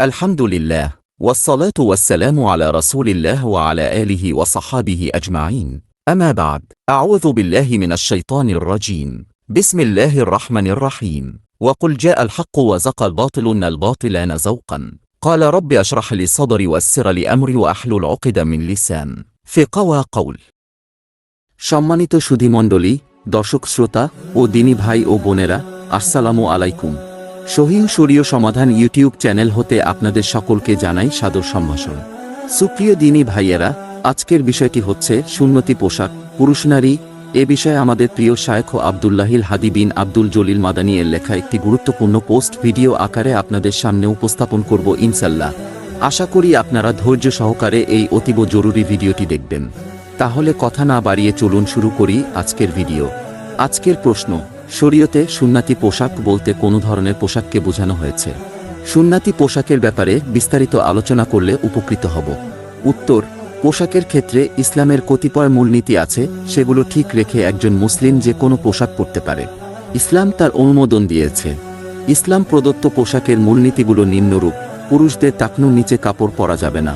الحمد لله والصلاة والسلام على رسول الله وعلى آله وصحابه أجمعين أما بعد أعوذ بالله من الشيطان الرجيم بسم الله الرحمن الرحيم وقل جاء الحق وزق الباطل إن الباطل زوقا قال رب اشرح لي صدري ويسر لي أمري وأحلل عقدة من لسان في قوى قول সম্মানিত সুধীমণ্ডলী দর্শক শ্রোতা ও দিনী ভাই ও বোনেরা আসসালামু আলাইকুম সহিহ শরীয় সমাধান ইউটিউব চ্যানেল হতে আপনাদের সকলকে জানাই সাদর সম্ভাষণ। সুপ্রিয় দিনী ভাইয়েরা, আজকের বিষয়টি হচ্ছে সুন্নতি পোশাক, পুরুষ নারী, এ বিষয়ে আমাদের প্রিয় শায়খ আবদুল্লাহিল হাদি বিন আব্দুল জলিল মাদানী এর লেখা একটি গুরুত্বপূর্ণ পোস্ট ভিডিও আকারে আপনাদের সামনে উপস্থাপন করব ইনশাল্লাহ আশা করি আপনারা ধৈর্য সহকারে এই অতীব জরুরি ভিডিওটি দেখবেন। তাহলে কথা না বাড়িয়ে চলুন শুরু করি আজকের ভিডিও। আজকের প্রশ্ন শরীয়তে সুন্নাতি পোশাক বলতে কোনো ধরনের পোশাককে বোঝানো হয়েছে। সুন্নাতি পোশাকের ব্যাপারে বিস্তারিত আলোচনা করলে উপকৃত হব। উত্তর, পোশাকের ক্ষেত্রে ইসলামের কতিপয় মূলনীতি আছে, সেগুলো ঠিক রেখে একজন মুসলিম যে কোনো পোশাক পরতে পারে। ইসলাম তার অনুমোদন দিয়েছে। ইসলাম প্রদত্ত পোশাকের মূলনীতিগুলো নিম্নরূপ, পুরুষদের টাকনুর নিচে কাপড় পরা যাবে না।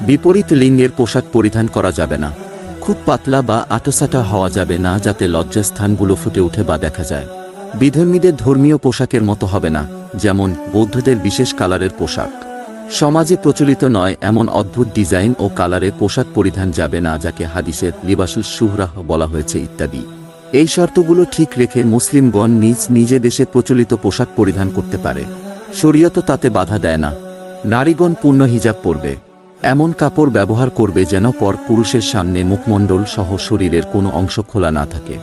বিপরীত লিঙ্গের পোশাক পরিধান করা যাবে না। খুব পাতলা বা আটোসাটা হওয়া যাবে না, যাতে লজ্জাস্থানগুলো ফুটে উঠে বা দেখা যায়। বিধর্মীদের ধর্মীয় পোশাকের মতো হবে না, যেমন বৌদ্ধদের বিশেষ কালারের পোশাক। সমাজে প্রচলিত নয় এমন অদ্ভুত ডিজাইন ও কালারের পোশাক পরিধান যাবে না, যাকে হাদিসের লিবাসুল সুহরাহ বলা হয়েছে ইত্যাদি। এই শর্তগুলো ঠিক রেখে মুসলিমগণ নিজ নিজে দেশে প্রচলিত পোশাক পরিধান করতে পারে। শরীয়ত তাতে বাধা দেয় না। নারীগণ পূর্ণ হিজাব পরবে। এমন কাপড় ব্যবহার করবে যেন পর পুরুষের সামনে মুখমণ্ডল সহ শরীরের কোনো অংশ খোলা না থাকে।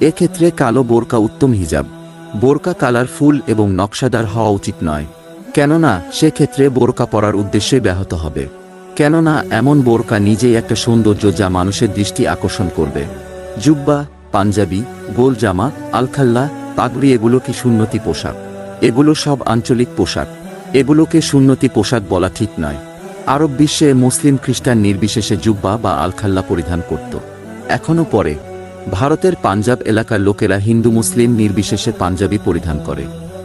এক্ষেত্রে কালো বোরকা উত্তম হিজাব। বোরকা কালার ফুল এবং নকশাদার হওয়া উচিত নয়। কেননা, সেক্ষেত্রে বোরকা পরার উদ্দেশ্যে ব্যাহত হবে। কেননা, এমন বোরকা নিজেই একটা সৌন্দর্য যা মানুষের দৃষ্টি আকর্ষণ করবে। জুব্বা, পাঞ্জাবি, গোল জামা, আলখাল্লা, পাগড়ি এগুলো কি সুন্নতি পোশাক? এগুলো সব আঞ্চলিক পোশাক। এগুলোকে সুন্নতি পোশাক বলা ঠিক নয়। আরব বিশ্বে মুসলিম খ্রিস্টান নির্বিশেষে জুব্বা বা আলখাল্লা পরিধান করত। এখনও পরে, ভারতের পাঞ্জাব এলাকার লোকেরা হিন্দু মুসলিম নির্বিশেষে পাঞ্জাবি পরিধান করে।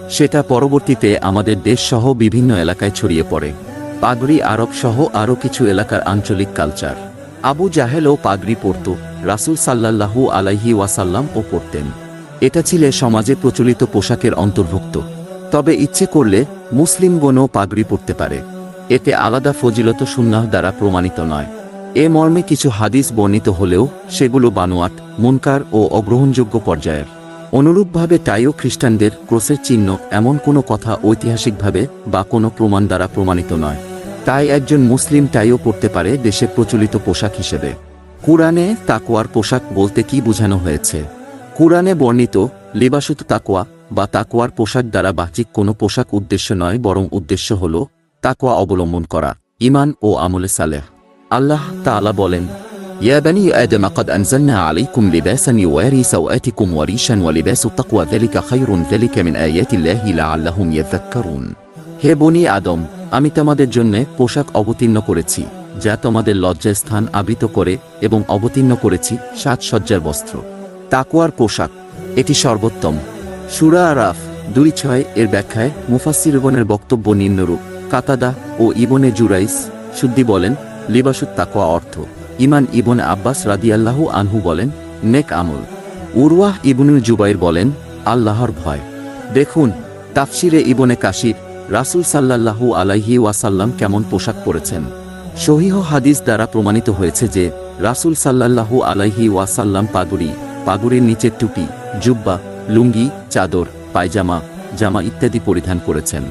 সেটা পরবর্তীতে আমাদের দেশসহ বিভিন্ন এলাকায় ছড়িয়ে পড়ে। পাগড়ি, আরব সহ আরও কিছু এলাকার আঞ্চলিক কালচার। আবু জাহেলও পাগড়ি পরত, রাসুল সাল্লাল্লাহু আলাইহি ওয়াসাল্লাম ও পরতেন। এটা ছিল সমাজে প্রচলিত পোশাকের অন্তর্ভুক্ত। তবে ইচ্ছে করলে মুসলিমগণও পাগড়ি পরতে পারে। এতে আলাদা ফজিলত সুন্নাহ দ্বারা প্রমাণিত নয়। এ মর্মে কিছু হাদিস বর্ণিত হলেও সেগুলো বানোয়াট, মুনকার ও অগ্রহণযোগ্য পর্যায়ের। অনুরূপভাবে টাইও খ্রিস্টানদের ক্রোসের চিহ্ন এমন কোনো কথা ঐতিহাসিকভাবে বা কোনো প্রমাণ দ্বারা প্রমাণিত নয়। তাই একজন মুসলিম টাইও পড়তে পারে দেশে প্রচলিত পোশাক হিসেবে। কুরআনে তাকোয়ার পোশাক বলতে কি বোঝানো হয়েছে? কুরআনে বর্ণিত, লিবাসুত তাকোয়া বা তাকোয়ার পোশাক দ্বারা বাহ্যিক কোনো পোশাক উদ্দেশ্য নয়, বরং উদ্দেশ্য হল তাকোয়া অবলম্বন করা ইমান ও আমলে সালেহ আল্লাহ তাআলা বলেন يا بني آدم قد أنزلنا عليكم لباسا يواري سوآتكم وريشا ولباس التقوى ذلك خير ذلك من آيات الله لعلهم يذكرون হে বনি আদম আমি তোমাদের জন্য পোশাক অবতীর্ণ করেছি যা তোমাদের লজ্জাস্থান আবৃত করে এবং অবতীর্ণ করেছি সাজসজ্জার বস্ত্র তাকুয়ার পোশাক এটি সর্বোত্তম সুরা আরাফ দুই ছয় এর ব্যাখ্যায় মুফাসিরগণের বক্তব্য নিম্নরূপ কাতাদা ও ইবনে জুরাইস শুদ্ধি বলেন লিবাসুত তাকোয়া অর্থ। ইমান ইবন আব্বাস রাদিয়াল্লাহু আনহু বলেন, নেক আমল। উরওয়াহ ইবনুল জুবাইর বলেন, আল্লাহর ভয়। দেখুন, তাফসিরে ইবনে কাশির রাসূল সাল্লাল্লাহু আলাইহি ওয়াসাল্লাম কেমন পোশাক পরেছেন। সহিহ হাদিস দ্বারা প্রমাণিত হয়েছে যে, রাসূল সাল্লাল্লাহু আলাইহি ওয়াসাল্লাম পাগুড়ি পাগুড়ির নিচের টুপি, জুব্বা, লুঙ্গি, চাদর, পায়জামা, জামা ইত্যাদি পরিধান করেছেন।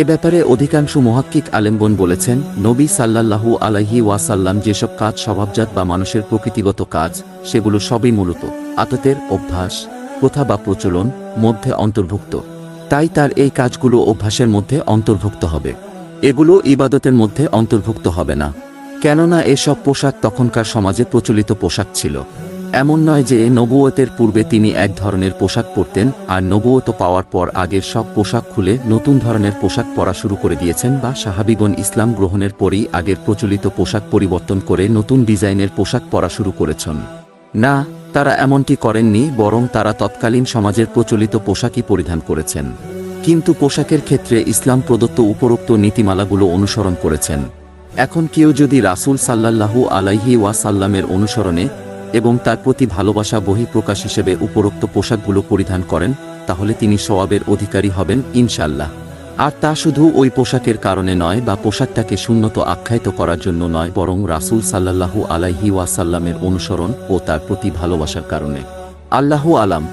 এ ব্যাপারে অধিকাংশ মহাক্কিক আলেমগণ বলেছেন, নবী সাল্লাল্লাহু আলাইহি ওয়াসাল্লাম যেসব কাজ স্বভাবজাত বা মানুষের প্রকৃতিগত কাজ, সেগুলো সবই মূলত আততের অভ্যাস, প্রথা বা প্রচলন মধ্যে অন্তর্ভুক্ত। তাই তার এই কাজগুলো অভ্যাসের মধ্যে অন্তর্ভুক্ত হবে। এগুলো ইবাদতের মধ্যে অন্তর্ভুক্ত হবে না। কেননা এসব পোশাক তখনকার সমাজে প্রচলিত পোশাক ছিল। এমন নয় যে নবুয়তের পূর্বে তিনি এক ধরনের পোশাক পরতেন, আর নবুয়ত পাওয়ার পর আগের সব পোশাক খুলে নতুন ধরনের পোশাক পরা শুরু করে দিয়েছেন বা সাহাবিগণ ইসলাম গ্রহণের পরই আগের প্রচলিত পোশাক পরিবর্তন করে নতুন ডিজাইনের পোশাক পরা শুরু করেছেন। না, তারা এমনটি করেননি, বরং তারা তৎকালীন সমাজের প্রচলিত পোশাকই পরিধান করেছেন। কিন্তু পোশাকের ক্ষেত্রে ইসলাম প্রদত্ত উপরোক্ত নীতিমালাগুলো অনুসরণ করেছেন। এখন কেউ যদি রাসূল সাল্লাল্লাহু আলাইহি ওয়াসাল্লামের অনুসরণে এবং তার প্রতি ভালোবাসা বহিঃপ্রকাশ হিসেবে উপরোক্ত পোশাকগুলো পরিধান করেন, তাহলে তিনি সওয়াবের অধিকারী হবেন ইনশাল্লাহ আর তা শুধু ওই পোশাকের কারণে নয় বা পোশাকটাকে শূন্যত আখ্যায়িত করার জন্য নয়, বরং রাসুল সাল্লাহু আলাইহি ওয়াসাল্লামের অনুসরণ ও তার প্রতি ভালোবাসার কারণে। আল্লাহ আলাম।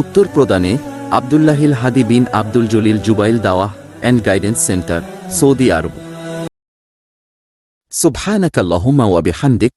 উত্তর প্রদানে, Abdullahil Hadi bin Abdul Jalil Jubail Dawah and guidance centre, Saudi Arabia. সুবহানাকাল্লাহুম্মা ওয়া বিহামদিক।